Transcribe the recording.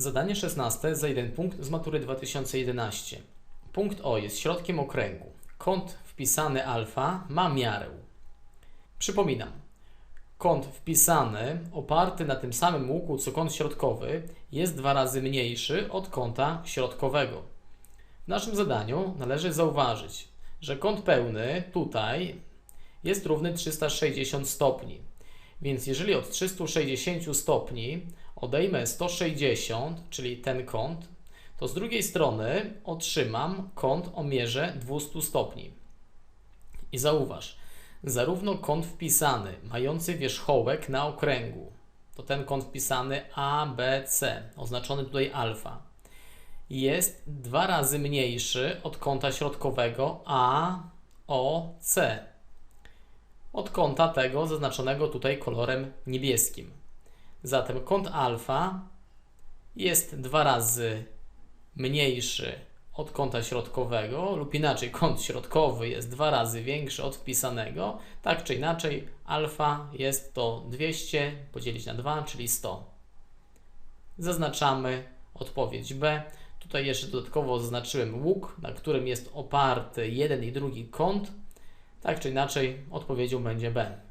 Zadanie 16 za jeden punkt z matury 2011. Punkt O jest środkiem okręgu. Kąt wpisany alfa ma miarę. Przypominam. Kąt wpisany, oparty na tym samym łuku co kąt środkowy, jest dwa razy mniejszy od kąta środkowego. W naszym zadaniu należy zauważyć, że kąt pełny tutaj jest równy 360 stopni. Więc jeżeli od 360 stopni odejmę 160, czyli ten kąt, to z drugiej strony otrzymam kąt o mierze 200 stopni. I zauważ, zarówno kąt wpisany, mający wierzchołek na okręgu, to ten kąt wpisany ABC, oznaczony tutaj alfa, jest dwa razy mniejszy od kąta środkowego AOC, od kąta tego zaznaczonego tutaj kolorem niebieskim. Zatem kąt alfa jest dwa razy mniejszy od kąta środkowego, lub inaczej, kąt środkowy jest dwa razy większy od wpisanego. Tak czy inaczej, alfa jest to 200 podzielić na 2, czyli 100. Zaznaczamy odpowiedź B. Tutaj jeszcze dodatkowo zaznaczyłem łuk, na którym jest oparty jeden i drugi kąt. Tak czy inaczej, odpowiedzią będzie B.